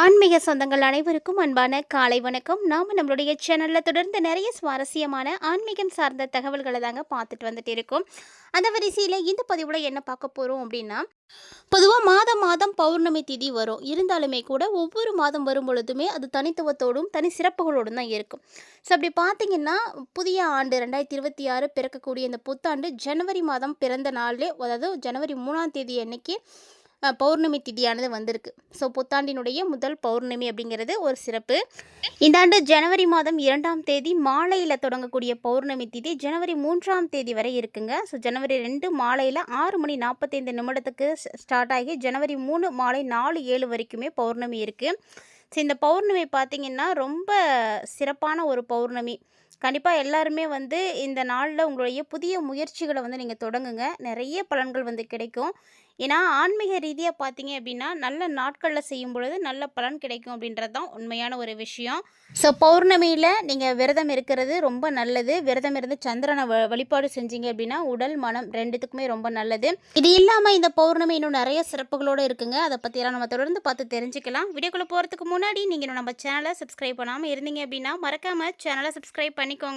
ஆன்மீக சொந்தங்கள் அனைவருக்கும் அன்பான காலை வணக்கம். நாம் நம்மளுடைய சேனலில் தொடர்ந்து நிறைய சுவாரஸ்யமான ஆன்மீகம் சார்ந்த தகவல்களை தாங்க பார்த்துட்டு வந்துட்டு இருக்கோம். அந்த வரிசையில் இந்த பதிவில் என்ன பார்க்க போகிறோம் அப்படின்னா பொதுவாக மாதம் மாதம் பௌர்ணமி திதி வரும். இருந்தாலுமே கூட ஒவ்வொரு மாதம் வரும் பொழுதுமே அது தனித்துவத்தோடும் தனி சிறப்புகளோடும் தான் இருக்கும். ஸோ அப்படி பார்த்தீங்கன்னா புதிய ஆண்டு ரெண்டாயிரத்தி இருபத்தி ஆறு பிறக்கக்கூடிய இந்த புத்தாண்டு ஜனவரி மாதம் பிறந்த நாள்லே அதாவது ஜனவரி மூணாம் தேதி அன்னைக்கு பௌர்ணமி திதியானது வந்திருக்கு. ஸோ புத்தாண்டினுடைய முதல் பௌர்ணமி அப்படிங்கிறது ஒரு சிறப்பு. இந்த ஆண்டு ஜனவரி மாதம் இரண்டாம் தேதி மாலையில் தொடங்கக்கூடிய பௌர்ணமி திதி ஜனவரி மூன்றாம் தேதி வரை இருக்குங்க. ஸோ ஜனவரி ரெண்டு மாலையில் ஆறு மணி நாற்பத்தைந்து நிமிடத்துக்கு ஸ்டார்ட் ஆகி ஜனவரி மூணு மாலை நாலு ஏழு வரைக்குமே பௌர்ணமி இருக்குது ஸோ இந்த பௌர்ணமி பார்த்திங்கன்னா ரொம்ப சிறப்பான ஒரு பௌர்ணமி. கண்டிப்பாக எல்லாருமே வந்து இந்த நாளில் உங்களுடைய புதிய முயற்சிகளை வந்து நீங்கள் தொடங்குங்க. நிறைய பலன்கள் வந்து கிடைக்கும். ஏன்னா ஆன்மீக ரீதியாக பார்த்தீங்க அப்படின்னா நல்ல நாட்களில் செய்யும் பொழுது நல்ல பலன் கிடைக்கும் அப்படின்றது தான் உண்மையான ஒரு விஷயம். ஸோ பௌர்ணமியில் நீங்கள் விரதம் இருக்கிறது ரொம்ப நல்லது. விரதம் இருந்து சந்திரனை வ வழிபாடு செஞ்சீங்க அப்படின்னா உடல் மனம் ரெண்டுத்துக்குமே ரொம்ப நல்லது. இது இல்லாமல் இந்த பௌர்ணமி இன்னும் நிறைய சிறப்புகளோடு இருக்குங்க. அதை பற்றியெல்லாம் நம்ம தொடர்ந்து பார்த்து தெரிஞ்சுக்கலாம். வீடியோக்குள்ளே போகிறதுக்கு முன்னாடி நீங்கள் இன்னும் நம்ம சேனலை சப்ஸ்கிரைப் பண்ணாமல் இருந்தீங்க அப்படின்னா மறக்காமல் சேனலை சப்ஸ்கிரைப் பண்ணிக்கோங்க.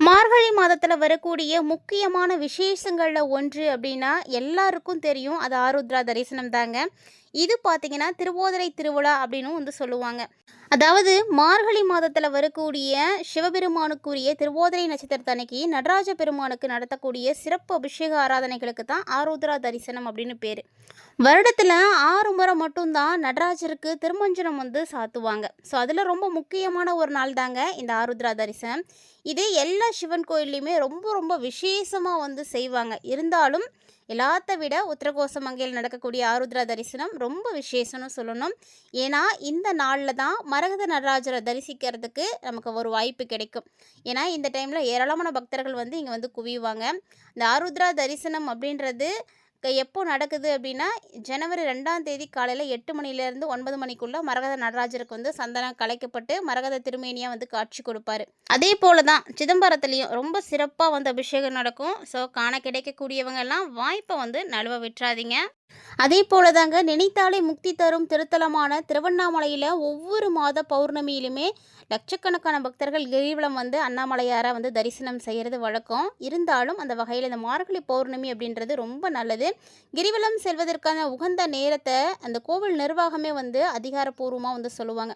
மார்கழி மாதத்தில் வரக்கூடிய முக்கியமான விசேஷங்களில் ஒன்று அப்படின்னா எல்லாருக்கும் தெரியும். அது ஆருத்ரா தரிசனம் தாங்க. இது பார்த்தீங்கன்னா திருவோதரை திருவிழா அப்படின்னும் வந்து சொல்லுவாங்க. அதாவது மார்கழி மாதத்தில் வரக்கூடிய சிவபெருமானுக்குரிய திருவோதரை நட்சத்திரத்தன்னைக்கு நடராஜ பெருமானுக்கு நடத்தக்கூடிய சிறப்பு அபிஷேக ஆராதனைகளுக்கு தான் ஆருத்ரா தரிசனம் அப்படின்னு பேர். வருடத்தில் ஆறு முறை மட்டும்தான் நடராஜருக்கு திருமஞ்சனம் வந்து சாத்துவாங்க. ஸோ அதில் ரொம்ப முக்கியமான ஒரு நாள் தாங்க இந்த ஆருத்ரா தரிசனம். இது எல்லா சிவன் கோயில்லையுமே ரொம்ப ரொம்ப விசேஷமாக வந்து செய்வாங்க. இருந்தாலும் எல்லாத்த விட உத்தரகோசமங்கையில் நடக்கக்கூடிய ஆருத்ரா தரிசனம் ரொம்ப விசேஷம்னு சொல்லணும். ஏன்னா இந்த நாளில் தான் மரகத நடராஜரை தரிசிக்கிறதுக்கு நமக்கு ஒரு வாய்ப்பு கிடைக்கும். ஏன்னா இந்த டைமில் ஏராளமான பக்தர்கள் வந்து இங்கே வந்து குவிவாங்க. இந்த ஆருத்ரா தரிசனம் அப்படின்றது எப்போ நடக்குது அப்படின்னா ஜனவரி ரெண்டாம் தேதி காலையில் எட்டு மணிலேருந்து ஒன்பது மணிக்குள்ளே மரகத நடராஜருக்கு வந்து சந்தனம் கலைக்கப்பட்டு மரகத திருமேனியாக வந்து காட்சி கொடுப்பாரு. அதே போல தான் சிதம்பரத்துலேயும் ரொம்ப சிறப்பாக வந்து அபிஷேகம் நடக்கும். ஸோ காண கிடைக்கக்கூடியவங்க எல்லாம் வாய்ப்பை வந்து நழுவ விட்டுறாதீங்க. அதே போல தாங்க நினைத்தாலே முக்தி தரும் திருத்தலமான திருவண்ணாமலையில் ஒவ்வொரு மாத பௌர்ணமியிலுமே லட்சக்கணக்கான பக்தர்கள் கிரிவலம் வந்து அண்ணாமலையாரை வந்து தரிசனம் செய்கிறது வழக்கம். இருந்தாலும் அந்த வகையில் இந்த மார்கழி பௌர்ணமி அப்படின்றது ரொம்ப நல்லது. கிரிவலம் செல்வதற்கான உகந்த நேரத்தை அந்த கோவில் நிர்வாகமே வந்து அதிகாரப்பூர்வமாக வந்து சொல்லுவாங்க.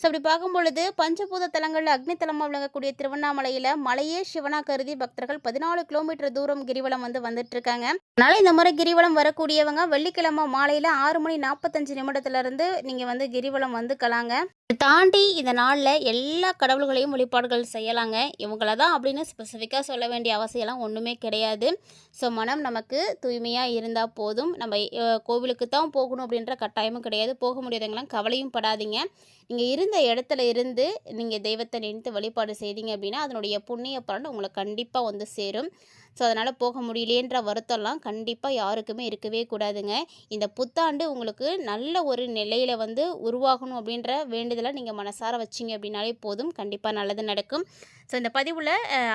ஸோ அப்படி பார்க்கும் பொழுது பஞ்சபூத தலங்களில் அக்னி தலமாக விளங்கக்கூடிய திருவண்ணாமலையில் மலையே சிவனா கருதி பக்தர்கள் பதினாலு கிலோமீட்டர் தூரம் கிரிவலம் வந்து வந்துட்டு இருக்காங்க அதனால இந்த முறை கிரிவலம் வரக்கூடியவங்க வெள்ளிக்கிழமை மாலையில் ஆறு மணி நாற்பத்தஞ்சு நிமிடத்துலேருந்து நீங்கள் வந்து கிரிவலம் வந்துக்கலாங்க கலாங்க. தாண்டி இந்த நாளில் எல்லா கடவுள்களையும் வழிபாடுகள் செய்யலாங்க. இவங்கள தான் அப்படின்னு ஸ்பெசிஃபிக்காக சொல்ல வேண்டிய அவசியம்லாம் ஒன்றுமே கிடையாது. ஸோ மனம் நமக்கு தூய்மையாக இருந்தால் போதும். நம்ம கோவிலுக்கு தான் போகணும் அப்படின்ற கட்டாயமும் கிடையாது. போக முடியாதவங்களாம் கவலையும் படாதீங்க. நீங்கள் இருந்த இடத்துல இருந்து நீங்கள் தெய்வத்தை நினைத்து வழிபாடு செய்தீங்க அப்படின்னா அதனுடைய புண்ணிய பலன் உங்களுக்கு கண்டிப்பாக வந்து சேரும். ஸோ அதனால் போக முடியலையேன்ற வருத்தம்லாம் கண்டிப்பாக யாருக்குமே இருக்கவே கூடாதுங்க. இந்த புத்தாண்டு உங்களுக்கு நல்ல ஒரு நிலையில் வந்து உருவாகணும் அப்படின்ற வேண்டுதலை நீங்கள் மனசார வச்சிங்க அப்படின்னாலே போதும். கண்டிப்பாக நல்லது நடக்கும். ஸோ இந்த பதிவில்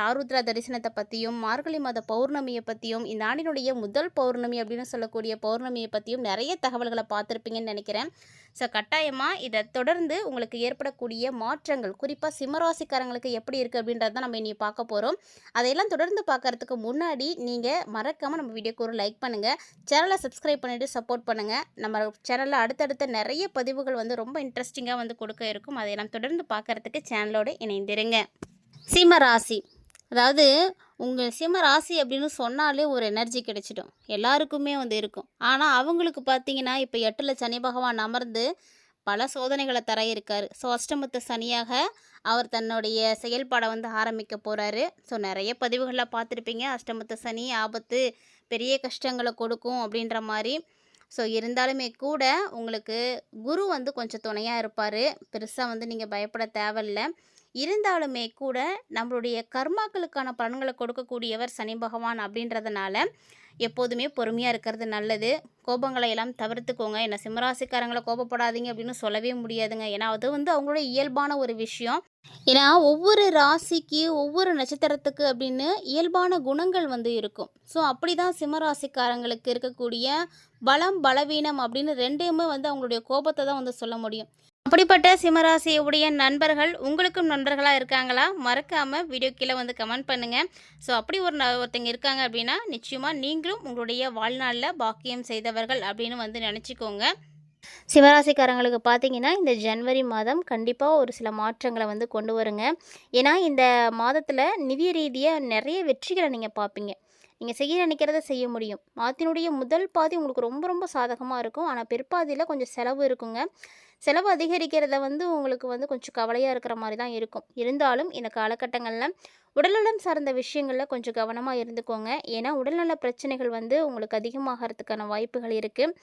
ஆருத்ரா தரிசனத்தை பற்றியும் மார்கழி மாத பௌர்ணமியை பற்றியும் இந்த ஆண்டினுடைய முதல் பௌர்ணமி அப்படின்னு சொல்லக்கூடிய பௌர்ணமியை பற்றியும் நிறைய தகவல்களை பார்த்துருப்பீங்கன்னு நினைக்கிறேன். ஸோ கட்டாயமாக இதை தொடர்ந்து உங்களுக்கு ஏற்படக்கூடிய மாற்றங்கள் குறிப்பாக சிம்மராசிக்காரங்களுக்கு எப்படி இருக்குது அப்படின்றத நம்ம இனி பார்க்க போகிறோம் அதையெல்லாம் தொடர்ந்து பார்க்கறதுக்கு முன்னாடி நீங்கள் மறக்காமல் நம்ம வீடியோக்கு ஒரு லைக் பண்ணுங்கள் சேனலை சப்ஸ்கிரைப் பண்ணிவிட்டு சப்போர்ட் பண்ணுங்கள் நம்ம சேனலில் அடுத்தடுத்த நிறைய பதிவுகள் வந்து ரொம்ப இன்ட்ரெஸ்டிங்காக வந்து கொடுக்க இருக்கும். அதையெல்லாம் தொடர்ந்து பார்க்கறதுக்கு சேனலோடு இணைந்திருங்க. சிம்ம ராசி. அதாவது உங்கள் சிம்ம ராசி அப்படின்னு சொன்னாலே ஒரு எனர்ஜி கிடைச்சிடும். எல்லாருக்குமே வந்து இருக்கும். ஆனால் அவங்களுக்கு பார்த்தீங்கன்னா இப்போ எட்டில் சனி பகவான் அமர்ந்து பல சோதனைகளை தர இருக்கார். ஸோ அஷ்டமத்து சனியாக அவர் தன்னுடைய செயல்பாடை வந்து ஆரம்பிக்க போகிறாரு ஸோ நிறைய பதிவுகளில் பார்த்துருப்பீங்க. அஷ்டமத்து சனி ஆபத்து பெரிய கஷ்டங்களை கொடுக்கும் அப்படின்ற மாதிரி. ஸோ இருந்தாலுமே கூட உங்களுக்கு குரு வந்து கொஞ்சம் துணையாக இருப்பார். பெருசாக வந்து நீங்கள் பயப்பட தேவையில்ல. இருந்தாலுமே கூட நம்மளுடைய கர்மாக்களுக்கான பலன்களை கொடுக்கக்கூடியவர் சனி பகவான் அப்படின்றதுனால எப்போதுமே பொறுமையாக இருக்கிறது நல்லது. கோபங்களை எல்லாம் தவிர்த்துக்கோங்க. என்ன சிம்மராசிக்காரங்களை கோபப்படாதீங்க அப்படின்னு சொல்லவே முடியாதுங்க. ஏன்னா அது வந்து அவங்களோட இயல்பான ஒரு விஷயம். ஏன்னா ஒவ்வொரு ராசிக்கு ஒவ்வொரு நட்சத்திரத்துக்கு அப்படின்னு இயல்பான குணங்கள் வந்து இருக்கும். ஸோ அப்படி தான் சிம்மராசிக்காரங்களுக்கு இருக்கக்கூடிய பலம் பலவீனம் அப்படின்னு ரெண்டையுமே வந்து அவங்களுடைய கோபத்தை தான் வந்து சொல்ல முடியும். அப்படிப்பட்ட சிம்மராசியுடைய நண்பர்கள் உங்களுக்கும் நண்பர்களாக இருக்காங்களா? மறக்காமல் வீடியோ கீழே வந்து கமெண்ட் பண்ணுங்கள் ஸோ அப்படி ஒரு ஒருத்தங்க இருக்காங்க அப்படின்னா நிச்சயமாக நீங்களும் உங்களுடைய வாழ்நாளில் பாக்கியம் செய்தவர்கள் அப்படின்னு வந்து நினச்சிக்கோங்க. சிவராசிக்காரங்களுக்கு பார்த்தீங்கன்னா இந்த ஜனவரி மாதம் கண்டிப்பாக ஒரு சில மாற்றங்களை வந்து கொண்டு வருங்க. ஏன்னா இந்த மாதத்தில் நிதி ரீதியாக நிறைய வெற்றிகளை நீங்கள் பார்ப்பீங்க நீங்கள் செய்ய நினைக்கிறத செய்ய முடியும். மாதத்தினுடைய முதல் பாதி உங்களுக்கு ரொம்ப ரொம்ப சாதகமாக இருக்கும். ஆனால் பிற்பாதியில் கொஞ்சம் செலவு இருக்குங்க. செலவு அதிகரிக்கிறத வந்து உங்களுக்கு வந்து கொஞ்சம் கவலையாக இருக்கிற மாதிரி தான் இருக்கும். இருந்தாலும் இந்த காலகட்டங்களில் உடல்நலம் சார்ந்த விஷயங்களில் கொஞ்சம் கவனமாக இருந்துக்கோங்க. ஏன்னா உடல்நல பிரச்சனைகள் வந்து உங்களுக்கு அதிகமாகறதுக்கான வாய்ப்புகள் இருக்குது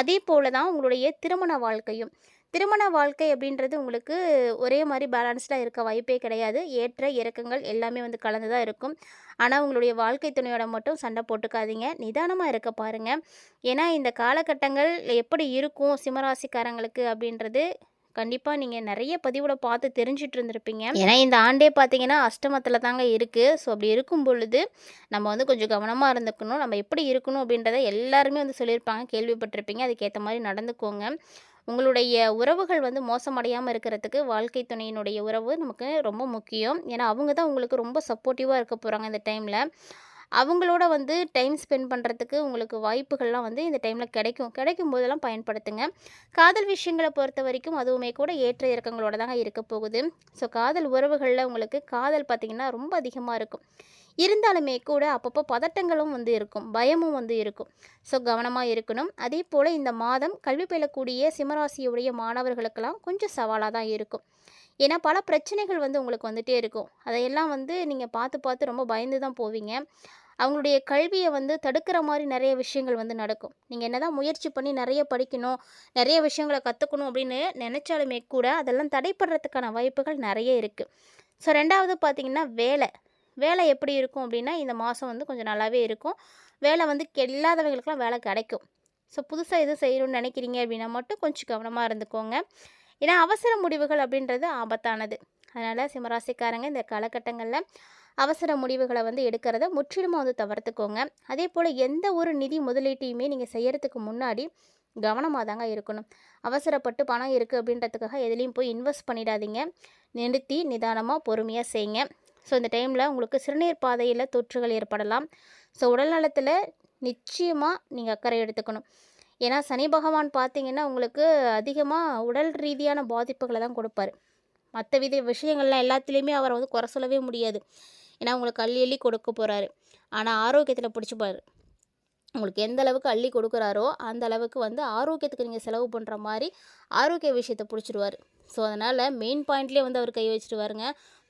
அதே போல தான் உங்களுடைய திருமண வாழ்க்கையும். திருமண வாழ்க்கை அப்படின்றது உங்களுக்கு ஒரே மாதிரி பேலன்ஸ்டாக இருக்க வாய்ப்பே கிடையாது. ஏற்ற இறக்கங்கள் எல்லாமே வந்து கலந்து தான் இருக்கும். ஆனால் உங்களுடைய வாழ்க்கை துணையோட மட்டும் சண்டை போட்டுக்காதீங்க. நிதானமாக இருக்க பாருங்கள் ஏன்னா இந்த காலகட்டங்கள் எப்படி இருக்கும் சிம்மராசிக்காரங்களுக்கு அப்படின்றது கண்டிப்பாக நீங்கள் நிறைய பதிவோட பார்த்து தெரிஞ்சிட்டு இருந்திருப்பீங்க. ஏன்னா இந்த ஆண்டே பார்த்தீங்கன்னா அஷ்டமத்தில் தாங்க இருக்குது ஸோ அப்படி இருக்கும் பொழுது நம்ம வந்து கொஞ்சம் கவனமாக இருந்துக்கணும். நம்ம எப்படி இருக்கணும் அப்படின்றத எல்லாருமே வந்து சொல்லியிருப்பாங்க. கேள்விப்பட்டிருப்பீங்க. அதுக்கேற்ற மாதிரி நடந்துக்கோங்க. உங்களுடைய உறவுகள் வந்து மோசமடையாமல் இருக்கிறதுக்கு வாழ்க்கை துணையினுடைய உறவு நமக்கு ரொம்ப முக்கியம். ஏன்னா அவங்க தான் உங்களுக்கு ரொம்ப சப்போர்ட்டிவாக இருக்க போகிறாங்க இந்த டைமில் அவங்களோட வந்து டைம் ஸ்பெண்ட் பண்ணுறதுக்கு உங்களுக்கு வாய்ப்புகள்லாம் வந்து இந்த டைமில் கிடைக்கும் கிடைக்கும். போதெல்லாம் பயன்படுத்துங்க. காதல் விஷயங்களை பொறுத்த வரைக்கும் அதுவுமே கூட ஏற்ற இறக்கங்களோட தாங்க இருக்க போகுது. ஸோ காதல் உறவுகளில் உங்களுக்கு காதல் பார்த்திங்கன்னா ரொம்ப அதிகமாக இருக்கும். இருந்தாலுமே கூட அப்பப்போ பதட்டங்களும் வந்து இருக்கும் பயமும் வந்து இருக்கும். ஸோ கவனமாக இருக்கணும். அதே போல் இந்த மாதம் கல்வி பயிலக்கூடிய சிம்மராசியுடைய மாணவர்களுக்கெல்லாம் கொஞ்சம் சவாலாக தான் இருக்கும். ஏன்னா பல பிரச்சனைகள் வந்து உங்களுக்கு வந்துகிட்டே இருக்கும். அதையெல்லாம் வந்து நீங்கள் பார்த்து பார்த்து ரொம்ப பயந்து தான் போவீங்க. அவங்களுடைய கல்வியை வந்து தடுக்கிற மாதிரி நிறைய விஷயங்கள் வந்து நடக்கும். நீங்கள் என்ன தான் முயற்சி பண்ணி நிறைய படிக்கணும் நிறைய விஷயங்களை கற்றுக்கணும் அப்படின்னு நினச்சாலுமே கூட அதெல்லாம் தடைப்படுறதுக்கான வாய்ப்புகள் நிறைய இருக்குது ஸோ ரெண்டாவது பார்த்தீங்கன்னா வேலை. வேலை எப்படி இருக்கும் அப்படின்னா இந்த மாதம் வந்து கொஞ்சம் நல்லாவே இருக்கும். வேலை வந்து இல்லாதவங்களுக்குலாம் வேலை கிடைக்கும். ஸோ புதுசாக எதுவும் செய்யணும்னு நினைக்கிறீங்க அப்படின்னா மட்டும் கொஞ்சம் கவனமாக இருந்துக்கோங்க. ஏன்னா அவசர முடிவுகள் அப்படின்றது ஆபத்தானது. அதனால் சிம்மராசிக்காரங்க இந்த காலகட்டங்களில் அவசர முடிவுகளை வந்து எடுக்கிறத முற்றிலுமாக வந்து தவிர்த்துக்கோங்க. அதே போல் எந்த ஒரு நிதி முதலீட்டையுமே நீங்கள் செய்கிறதுக்கு முன்னாடி கவனமாக தாங்க இருக்கணும். அவசரப்பட்டு பணம் இருக்குது அப்படின்றதுக்காக எதுலேயும் போய் இன்வெஸ்ட் பண்ணிடாதீங்க. நிறுத்தி நிதானமாக பொறுமையாக செய்யுங்க ஸோ இந்த டைமில் உங்களுக்கு சிறுநீர் பாதையில் தொற்றுகள் ஏற்படலாம். ஸோ உடல் நலத்தில் நிச்சயமாக நீங்கள் அக்கறை எடுத்துக்கணும். ஏன்னா சனி பகவான் பார்த்தீங்கன்னா உங்களுக்கு அதிகமாக உடல் ரீதியான பாதிப்புகளை தான் கொடுப்பாரு. மற்ற வித விஷயங்கள்லாம் எல்லாத்துலேயுமே அவரை வந்து குறை சொல்லவே முடியாது. ஏன்னா உங்களுக்கு அள்ளி அள்ளி கொடுக்க போகிறாரு ஆனால் ஆரோக்கியத்தில் பிடிச்சிப்பார் உங்களுக்கு எந்த அளவுக்கு அள்ளி கொடுக்குறாரோ அந்த அளவுக்கு வந்து ஆரோக்கியத்துக்கு நீங்கள் செலவு பண்ணுற மாதிரி ஆரோக்கிய விஷயத்தை பிடிச்சிருவாரு. ஸோ அதனால் மெயின் பாயிண்ட்லேயே வந்து அவர் கை வச்சுட்டு வருங்க.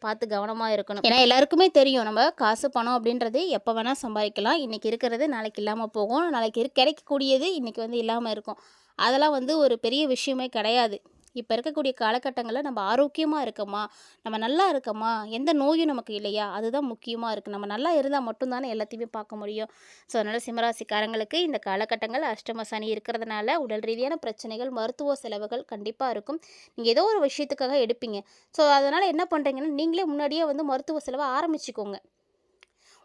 பார்த்து கவனமாக இருக்கணும். ஏன்னா எல்லாருக்குமே தெரியும். நம்ம காசு பணம் அப்படின்றது எப்போ வேணால் சம்பாதிக்கலாம். இன்றைக்கி இருக்கிறது நாளைக்கு இல்லாமல் போகும். நாளைக்கு கிடைக்கக்கூடியது இன்றைக்கி வந்து இல்லாமல் இருக்கும். அதெல்லாம் வந்து ஒரு பெரிய விஷயமே கிடையாது. இப்போ இருக்கக்கூடிய காலகட்டங்களில் நம்ம ஆரோக்கியமாக இருக்கோமா? நம்ம நல்லா இருக்கோமா? எந்த நோயும் நமக்கு இல்லையா? அதுதான் முக்கியமாக இருக்குது நம்ம நல்லா இருந்தால் மட்டும்தானே எல்லாத்தையுமே பார்க்க முடியும். ஸோ அதனால் சிம்மராசிக்காரங்களுக்கு இந்த காலகட்டங்கள் அஷ்டம சனி இருக்கிறதுனால உடல் ரீதியான பிரச்சனைகள் மருத்துவ செலவுகள் கண்டிப்பாக இருக்கும். நீங்கள் ஏதோ ஒரு விஷயத்துக்காக எடுப்பீங்க. ஸோ அதனால் என்ன பண்ணுறீங்கன்னா நீங்களே முன்னாடியே வந்து மருத்துவ செலவை ஆரம்பிச்சுக்கோங்க.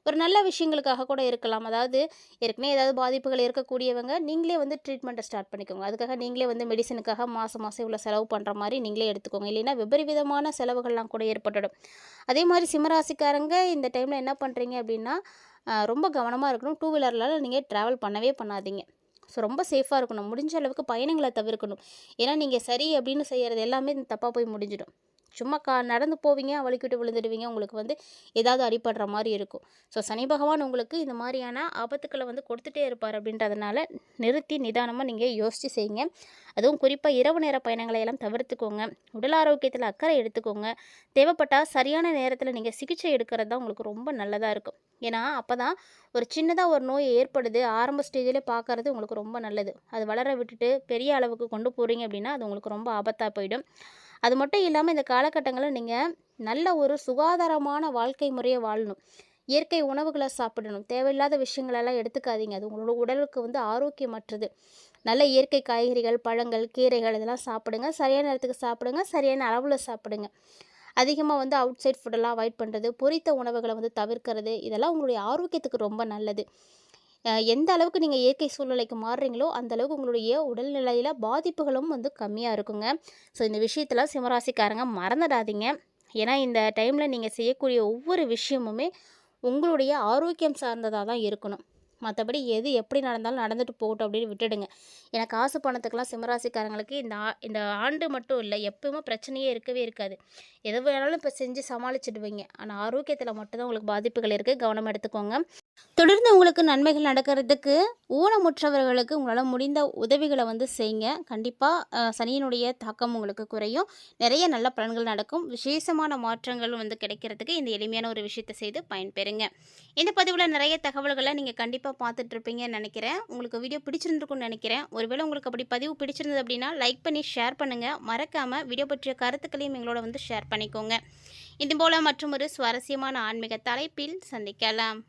ஒரு நல்ல விஷயங்களுக்காக கூட இருக்கலாம். அதாவது ஏற்கனவே ஏதாவது பாதிப்புகள் இருக்கக்கூடியவங்க நீங்களே வந்து ட்ரீட்மெண்ட்டை ஸ்டார்ட் பண்ணிக்கோங்க. அதுக்காக நீங்களே வந்து மெடிசனுக்காக மாதம் மாதம் இவ்வளோ செலவு பண்ணுற மாதிரி நீங்களே எடுத்துக்கோங்க. இல்லைன்னா விபரீதமான செலவுகள்லாம் கூட ஏற்பட்டுடும். அதே மாதிரி சிம்மராசிக்காரங்க இந்த டைமில் என்ன பண்ணுறீங்க அப்படின்னா ரொம்ப கவனமாக இருக்கணும். டூ வீலரில் நீங்கள் ட்ராவல் பண்ணவே பண்ணாதீங்க. ஸோ ரொம்ப சேஃபாக இருக்கணும். முடிஞ்ச அளவுக்கு பயணங்களை தவிர்க்கணும். ஏன்னா நீங்கள் சரி அப்படின்னு செய்கிறது எல்லாமே தப்பாக போய் முடிஞ்சிடும். சும்மா கா நடந்து போவீங்க வலிக்கிட்டு விழுந்துடுவீங்க உங்களுக்கு வந்து ஏதாவது அடிபடுற மாதிரி இருக்கும். ஸோ சனி பகவான் உங்களுக்கு இந்த மாதிரியான ஆபத்துக்களை வந்து கொடுத்துட்டே இருப்பார் அப்படின்றதுனால நிறுத்தி நிதானமாக நீங்கள் யோசித்து செய்யுங்க. அதுவும் குறிப்பாக இரவு நேர பயணங்களை எல்லாம் தவிர்த்துக்கோங்க. உடல் ஆரோக்கியத்தில் அக்கறை எடுத்துக்கோங்க. தேவைப்பட்டால் சரியான நேரத்தில் நீங்கள் சிகிச்சை எடுக்கிறது தான் உங்களுக்கு ரொம்ப நல்லதாக இருக்கும். ஏன்னா அப்போ தான் ஒரு சின்னதாக ஒரு நோய் ஏற்படுது ஆரம்ப ஸ்டேஜில் பார்க்கறது உங்களுக்கு ரொம்ப நல்லது. அது வளர விட்டுட்டு பெரிய அளவுக்கு கொண்டு போகிறீங்க அப்படின்னா அது உங்களுக்கு ரொம்ப ஆபத்தாக போயிடும். அது மட்டும் இல்லாமல் இந்த காலகட்டங்களில் நீங்கள் நல்ல ஒரு சுகாதாரமான வாழ்க்கை முறையை வாழணும். இயற்கை உணவுகளை சாப்பிடணும். தேவையில்லாத விஷயங்களெல்லாம் எடுத்துக்காதீங்க. அது உங்களோட உடலுக்கு வந்து ஆரோக்கியமற்றது. நல்ல இயற்கை காய்கறிகள் பழங்கள் கீரைகள் இதெல்லாம் சாப்பிடுங்க. சரியான நேரத்துக்கு சாப்பிடுங்க. சரியான அளவில் சாப்பிடுங்க. அதிகமாக வந்து அவுட் சைட் ஃபுட்டெல்லாம் அவாய்ட் பண்ணுறது பொரித்த உணவுகளை வந்து தவிர்க்கிறது இதெல்லாம் உங்களுடைய ஆரோக்கியத்துக்கு ரொம்ப நல்லது. எந்த அளவுக்கு நீங்கள் இயற்கை சூழ்நிலைக்கு மாறுறீங்களோ அந்த அளவுக்கு உங்களுடைய உடல்நிலையில் பாதிப்புகளும் வந்து கம்மியாக இருக்குங்க. ஸோ இந்த விஷயத்தில் சிம்மராசிக்காரங்க மறந்துடாதீங்க. ஏன்னா இந்த டைமில் நீங்கள் செய்யக்கூடிய ஒவ்வொரு விஷயமுமே உங்களுடைய ஆரோக்கியம் சார்ந்ததாக தான் இருக்கணும். மற்றபடி எது எப்படி நடந்தாலும் நடந்துட்டு போகட்டும் அப்படின்னு விட்டுடுங்க. ஏன்னா காசு பணத்துக்கெல்லாம் சிம்மராசிக்காரங்களுக்கு இந்த ஆ இந்த ஆண்டு மட்டும் இல்லை எப்பவுமே பிரச்சனையே இருக்கவே இருக்காது. எது வேணாலும் இப்போ செஞ்சு சமாளிச்சிடுவீங்க. ஆனால் ஆரோக்கியத்தில் மட்டும்தான் உங்களுக்கு பாதிப்புகள் இருக்குது கவனம் எடுத்துக்கோங்க. தொடர்ந்து உங்களுக்கு நன்மைகள் நடக்கிறதுக்கு ஊனமுற்றவர்களுக்கு உங்களால் முடிந்த உதவிகளை வந்து செய்யுங்க. கண்டிப்பாக சனியினுடைய தாக்கம் உங்களுக்கு குறையும். நிறைய நல்ல பலன்கள் நடக்கும். விசேஷமான மாற்றங்கள் வந்து கிடைக்கிறதுக்கு இந்த எளிமையான ஒரு விஷயத்தை செய்து பயன்பெறுங்க. இந்த பதிவில் நிறைய தகவல்களை நீங்கள் கண்டிப்பாக பார்த்துட்ருப்பீங்கன்னு நினைக்கிறேன். உங்களுக்கு வீடியோ பிடிச்சிருந்துருக்கும்னு நினைக்கிறேன். ஒருவேளை உங்களுக்கு அப்படி பதிவு பிடிச்சிருந்தது அப்படின்னா லைக் பண்ணி ஷேர் பண்ணுங்கள் மறக்காமல் வீடியோ பற்றிய கருத்துக்களையும் எங்களோட வந்து ஷேர் பண்ணிக்கோங்க. இது போல் மற்றும் ஒரு சுவாரஸ்யமான ஆன்மீக தலைப்பில் சந்திக்கலாம்.